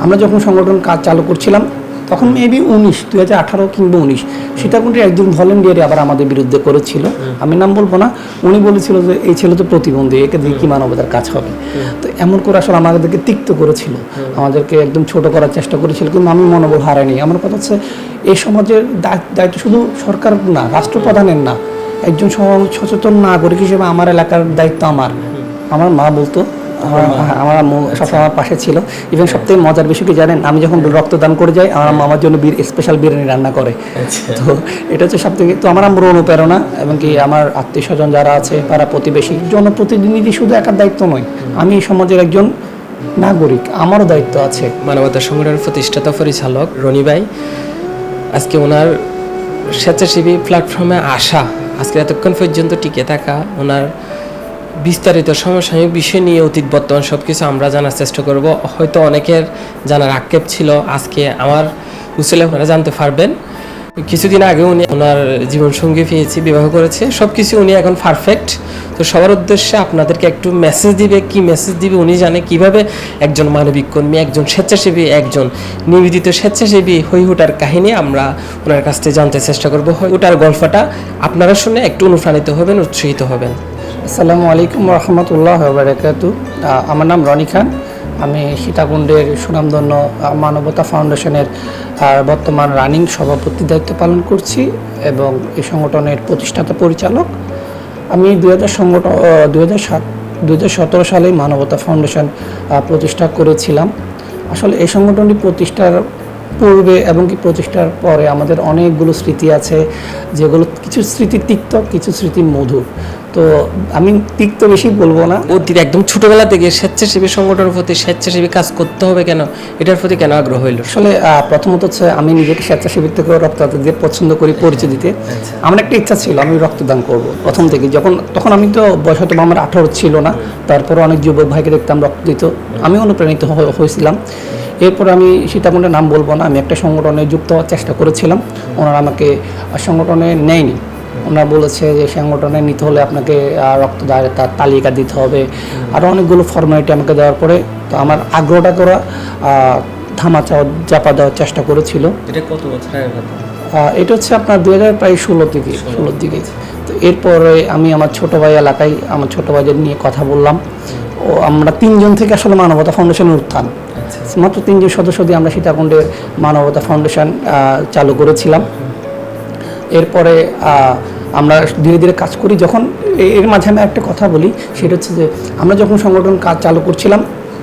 আমরা যখন সংগঠন কাজ চালু করছিলাম তখন মেবি উনিশ দুই হাজার আঠারো কিংবা উনিশ সীতাকুণ্ডের একজন ভলেন্টিয়ারই আবার আমাদের বিরুদ্ধে করেছিল। আমি নাম বলব না উনি বলেছিল যে এই ছেলে তো প্রতিবন্ধী একে দিয়ে কি মানবতার কাজ হবে? তো এমন করে আসলে আমাদেরকে তিক্ত করেছিল। আমাদেরকে একদম ছোট করার চেষ্টা করেছিল কিন্তু আমি মনোবল হারাইনি। আমার কথা হচ্ছে এই সমাজের দায়- দায়িত্ব শুধু সরকার না রাষ্ট্রপ্রধানের না। একজন সচেতন নাগরিক হিসেবে আমার এলাকার দায়িত্ব আমার। আমার মা বলতো আমার আমার আম্মু সবসময় আমার পাশে ছিল। ইভেন সবথেকে মজার বিষয় কি জানেন? আমি যখন রক্তদান করে যাই আমার আম্মু আমার জন্য স্পেশাল বিরিয়ানি রান্না করে। তো এটা হচ্ছে সব থেকে তো আমার আম্মুর অনুপ্রেরণা এবং কি আমার আত্মীয় স্বজন যারা আছে পাড়া প্রতিবেশী জনপ্রতিনিধি শুধু একার দায়িত্ব নয় আমি সমাজের একজন নাগরিক আমারও দায়িত্ব আছে। মানবতা সংগঠনের প্রতিষ্ঠাতা পরিচালক রনি ভাই আজকে ওনার স্বেচ্ছাসেবী প্ল্যাটফর্মে আসা আজকে এতক্ষণ পর্যন্ত টিকে থাকা ওনার বিস্তারিত সমসাময়িক বিষয় নিয়ে অতীত, বর্তমান সব কিছু আমরা জানার চেষ্টা করব। হয়তো অনেকের জানার আক্ষেপ ছিল, আজকে আমার উচলে আপনারা জানতে পারবেন। কিছুদিন আগে উনি ওনার জীবনসঙ্গী পেয়েছি বিবাহ করেছে সব কিছু উনি এখন পারফেক্ট তো সবার উদ্দেশ্যে আপনাদেরকে একটু মেসেজ দিবে, কি মেসেজ দিবে, উনি জানে কীভাবে একজন মানবিক কর্মী, একজন স্বেচ্ছাসেবী, একজন নিবেদিত স্বেচ্ছাসেবী হই হুটার কাহিনী আমরা ওনার কাছ থেকে জানতে চেষ্টা করব। হই হুটার গল্পটা আপনারা শুনে একটু অনুপ্রাণিত হবেন, উৎসাহিত হবেন। আসসালামু আলাইকুম রহমতুল্লাহ বারাকাতু। আমার নাম রনি খান। আমি সীতাকুণ্ডের সুনামধন্য মানবতা ফাউন্ডেশনের বর্তমান রানিং সভাপতি দায়িত্ব পালন করছি এবং এই সংগঠনের প্রতিষ্ঠাতা পরিচালক। আমি দুই হাজার সংগঠন দুই হাজার সাত, দুই হাজার সতেরো সালে মানবতা ফাউন্ডেশন প্রতিষ্ঠা করেছিলাম। আসলে এই সংগঠনটি প্রতিষ্ঠার পূর্বে এবং কি প্রতিষ্ঠার পরে আমাদের অনেকগুলো স্মৃতি আছে যেগুলো কিছু স্মৃতি তিক্ত কিছু স্মৃতি মধুর। তো আমি তিক্ত বেশি বলব না। অতীত একদম ছোটবেলা থেকে স্বেচ্ছাসেবী সংগঠনের প্রতি স্বেচ্ছাসেবী কাজ করতে হবে কেন? এটার প্রতি কেন আগ্রহ হইল আসলে প্রথমত হচ্ছে আমি নিজেকে স্বেচ্ছাসেবী থেকে রক্তদাতা দিয়ে পছন্দ করি পরিচয় দিতে। আমার একটা ইচ্ছা ছিল আমি রক্তদান করব প্রথম থেকে। যখন তখন আমি তো বয়স হয়তো আমার আঠারো ছিল না তারপরে অনেক যুবক ভাইকে দেখতাম রক্ত দিত। আমি অনুপ্রাণিত হয়েছিলাম। এরপর আমি সীতাকুণ্ডের নাম বলব না আমি একটা সংগঠনে যুক্ত হওয়ার চেষ্টা করেছিলাম। ওনারা আমাকে সংগঠনে নেয়নি। ওনারা বলেছে যে সংগঠনে নিতে হলে আপনাকে আহ, রক্তদান তার তালিকা দিতে হবে। আরও অনেকগুলো ফর্মালিটি আমাকে দেওয়ার পরে তো আমার আগ্রহটা করা ধামা চাওয়া চাপা দেওয়ার চেষ্টা করেছিল। এটা কত বছর এটা হচ্ছে আপনার দুই হাজার প্রায় ষোলো দিকে ষোলোর দিকে। তো এরপরে আমি আমার ছোট ভাই এলাকায় আমার ছোট ভাইদের নিয়ে কথা বললাম। ও আমরা তিনজন থেকে আসলে মানবতা ফাউন্ডেশনের উত্থান। মাত্র তিনজন সদস্য দিয়ে আমরা সীতাকুণ্ডের মানবতা ফাউন্ডেশন চালু করেছিলাম। এরপরে আমরা ধীরে ধীরে কাজ করি। যখন এর মাঝে আমি একটা কথা বলি, সেটা হচ্ছে যে, আমরা যখন সংগঠন কাজ চালু করছিলাম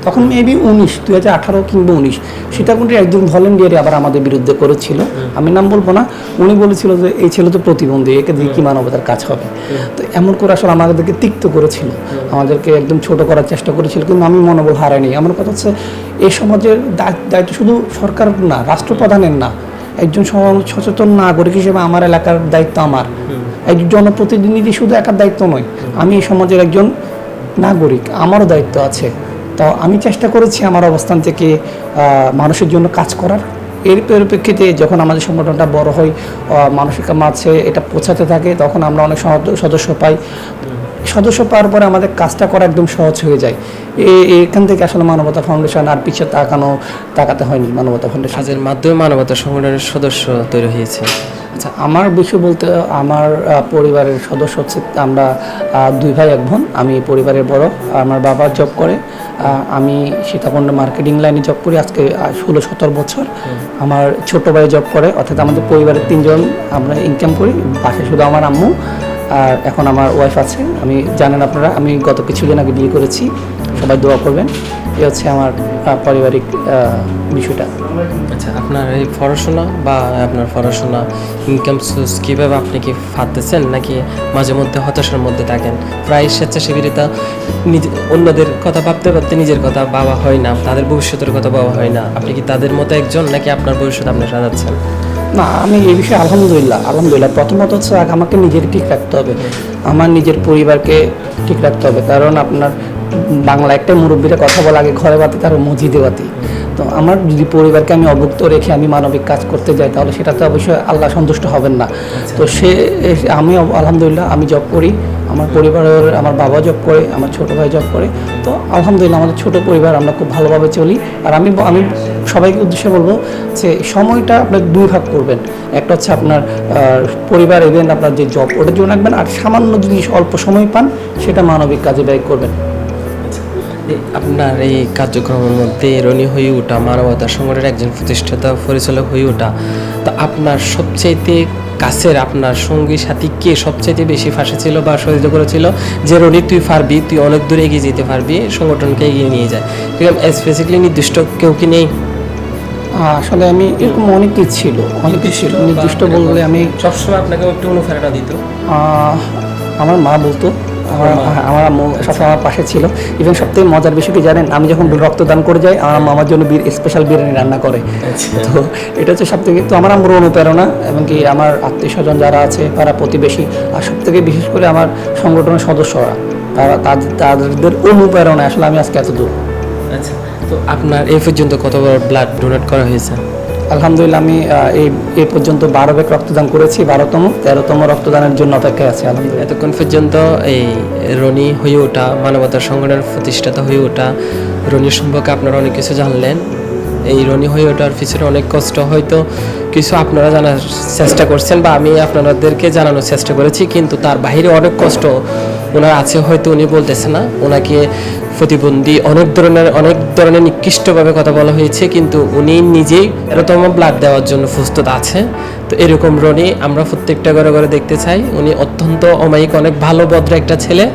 তখন মেবি উনিশ দুই হাজার আঠারো কিংবা উনিশ। সীতাকুণ্ডের একজন ভলেন্টিয়ারই আবার আমাদের বিরুদ্ধে করেছিল। আমি নাম বলব না। উনি বলেছিল যে, এই ছেলে তো প্রতিবন্ধী, একে দিয়ে কি মানবতার কাজ হবে? তো এমন করে আসলে আমাদেরকে তিক্ত করেছিল। আমাদেরকে একদম ছোট করার চেষ্টা করেছিল, কিন্তু আমি মনোবল হারাইনি। আমার কথা হচ্ছে, এই সমাজের দায়িত্ব শুধু সরকার না, রাষ্ট্রপ্রধানের না। একজন সচেতন নাগরিক হিসেবে আমার এলাকার দায়িত্ব আমার। একজন জনপ্রতিনিধি শুধু একার দায়িত্ব নয়, আমি এই সমাজের একজন নাগরিক, আমারও দায়িত্ব আছে। তো আমি চেষ্টা করেছি আমার অবস্থান থেকে মানুষের জন্য কাজ করার। এর পরিপ্রেক্ষিতে যখন আমাদের সংগঠনটা বড় হয় মানুষের মাঝে এটা পৌঁছাতে থাকে তখন আমরা অনেক সদস্য পাই। সদস্য পাওয়ার পরে আমাদের কাজটা করা একদম সহজ হয়ে যায়। এ- এখান থেকে আসলে মানবতা ফাউন্ডেশন আর পিছিয়ে তাকানো তাকাতে হয়নি মানবতা ফাউন্ডেশন কাজের মাধ্যমে মানবতা সংগঠনের সদস্য তৈরি হয়েছে। আচ্ছা আমার বিষয় বলতে আমার পরিবারের সদস্য হচ্ছে আমরা দুই ভাই এক বোন। আমি পরিবারের বড়। আমার বাবা জব করে। আমি সীতাকুণ্ড মার্কেটিং লাইনে জব করি, আজকে ষোলো, সতেরো বছর। আমার ছোট ভাই জব করে, অর্থাৎ আমাদের পরিবারের তিনজন আমরা ইনকাম করি, পাশে শুধু আমার আম্মু, আর এখন আমার ওয়াইফ আছে। আমি, জানেন আপনারা, আমি গত কিছুদিন আগে বিয়ে করেছি, সবাই দোয়া করবেন। এ হচ্ছে আমার পারিবারিক বিষয়টা। আচ্ছা আপনার এই পড়াশোনা বা আপনার পড়াশোনা ইনকাম সোর্স কীভাবে আপনি কি ফাঁদতেছেন নাকি মাঝে মধ্যে হতাশার মধ্যে থাকেন? প্রায় স্বেচ্ছাসেবীরা নিজে, অন্যদের কথা ভাবতে ভাবতে নিজের কথা বাবা হয় না, তাদের ভবিষ্যতের কথা বাবা হয় না। আপনি কি তাদের মতো একজন, নাকি আপনার ভবিষ্যৎ আপনি সাজাচ্ছেন? না, আমি এই বিষয়ে আলহামদুলিল্লাহ আলহামদুলিল্লাহ। প্রথমত হচ্ছে আমাকে নিজেকে ঠিক রাখতে হবে। আমার নিজের পরিবারকে ঠিক রাখতে হবে। কারণ আপনার বাংলা একটা মুরব্বীরা কথা বলা আগে ঘরে বাতি তার মসজিদে বাতি। তো আমার যদি পরিবারকে আমি অভুক্ত রেখে আমি মানবিক কাজ করতে যাই, তাহলে সেটা তো অবশ্যই আল্লাহ সন্তুষ্ট হবেন না। তো সে আমি আলহামদুলিল্লাহ, আমি জব করি। আমার পরিবারের, আমার বাবা জব করে, আমার ছোট ভাই জব করে। তো আলহামদুলিল্লাহ আমাদের ছোট পরিবার, আমরা খুব ভালোভাবে চলি। আর আমি আমি সবাইকে উদ্দেশ্যে বলব যে সময়টা আপনার দুই ভাগ করবেন। একটা হচ্ছে আপনার পরিবার ইভেন আপনার যে জব ওটার জন্য রাখবেন। আর সামান্য জিনিস অল্প সময় পান, সেটা মানবিক কাজে ব্যয় করবেন। আপনার এই কার্যক্রমের মধ্যে রনি হয়ে ওঠা মানবতা সংগঠনের একজন প্রতিষ্ঠাতা পরিচালক হয়ে ওঠা তো আপনার সবচাইতে কাছের আপনার সঙ্গী সাথী কে সবচাইতে বেশি ফাঁসে ছিল বা সহযোগিতা করেছিল? যে রনি তুই পারবি তুই অনেক দূরে এগিয়ে যেতে পারবি সংগঠনকে এগিয়ে নিয়ে যায় স্পেসিফিকলি নির্দিষ্ট কেউ কি নেই? আসলে আমি এরকম অনেকেই ছিল অনেকেই ছিল। নির্দিষ্ট বললে আমি সবসময় আপনাকে একটু অনুপ্রেরণা দিত। আমার মা বলতো আমার আমার আম্মু সবসময় আমার পাশে ছিল। ইভেন সবথেকে মজার বিষয় কি জানেন? আমি যখন রক্তদান করে যাই আমার আম্মা আমার জন্য স্পেশাল বিরিয়ানি রান্না করে। তো এটা হচ্ছে সব থেকে তো আমার আম্মুর অনুপ্রেরণা এবং কি আমার আত্মীয় স্বজন যারা আছে তারা প্রতিবেশী আর সব থেকে বিশেষ করে আমার সংগঠনের সদস্যরা তারা তাদের তাদের অনুপ্রেরণা আসলে আমি আজকে এত দূর। আচ্ছা তো আপনার এই পর্যন্ত কতবার ব্লাড ডোনেট করা হয়েছে? আলহামদুলিল্লাহ, আমি এই, এ পর্যন্ত বারো ব্যাগ রক্তদান করেছি, বারোতম, তেরোতম রক্তদানের জন্য অপেক্ষায় আছি, আলহামদুলিল্লাহ। এতক্ষণ পর্যন্ত এই রনি হয়ে ওঠা, মানবতার সংগঠনের প্রতিষ্ঠাতা হয়ে ওঠা, রনি সম্পর্কে আপনারা অনেক কিছু জানলেন। এই রনি হয়ে ওঠার পিছনে অনেক কষ্ট, হয়তো কিছু আপনারা জানার চেষ্টা করছেন বা আমি আপনাদেরকে জানানোর চেষ্টা করেছি, কিন্তু তার বাইরে অনেক কষ্ট ওনার আছে, হয়তো উনি বলতেছে না। ওনাকে প্রতিবন্ধী, অনেক ধরনের অনেক ধরনের নিকৃষ্টভাবে কথা বলা হয়েছে, কিন্তু উনি নিজেই এরকম ব্লাড দেওয়ার জন্য প্রস্তুত আছে। তো এরকম রনি আমরা প্রত্যেকটা ঘরে ঘরে দেখতে চাই। উনি অত্যন্ত অমায়িক, অনেক ভালো, ভদ্র একটা ছেলে।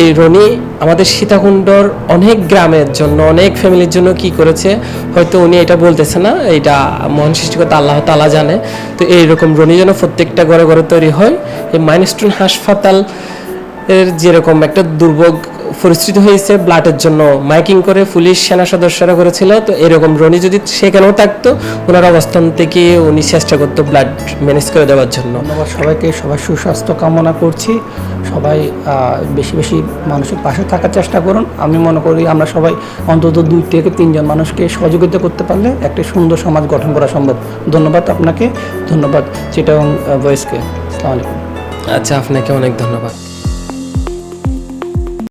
এই রনি আমাদের সীতাকুণ্ডর অনেক গ্রামের জন্য, অনেক ফ্যামিলির জন্য কি করেছে, হয়তো উনি এটা বলতেছে না, এটা মহান সৃষ্টিকর্তা আল্লাহ তালা জানে। তো এইরকম রনি যেন প্রত্যেকটা ঘরে ঘরে তৈরি হয়, এই মাইনস্টোন হাসপাতাল এর যেরকম একটা দুর্ভোগ পরিস্থিতি হয়েছে ব্লাডের জন্য মাইকিং করে পুলিশ সেনা সদস্যরা করেছিল। তো এরকম রনি যদি সেখানেও থাকতো ওনার অবস্থান থেকে উনি চেষ্টা করতো ব্লাড ম্যানেজ করে দেওয়ার জন্য। সবাইকে সবাই সুস্বাস্থ্য কামনা করছি। সবাই বেশি বেশি মানুষের পাশে থাকার চেষ্টা করুন। আমি মনে করি আমরা সবাই অন্তত দুই থেকে তিনজন মানুষকে সহযোগিতা করতে পারলে একটা সুন্দর সমাজ গঠন করা সম্ভব। ধন্যবাদ আপনাকে ধন্যবাদ চিটাং ভয়েসকে আসসালামু আলাইকুম। আচ্ছা আপনাকে অনেক ধন্যবাদ।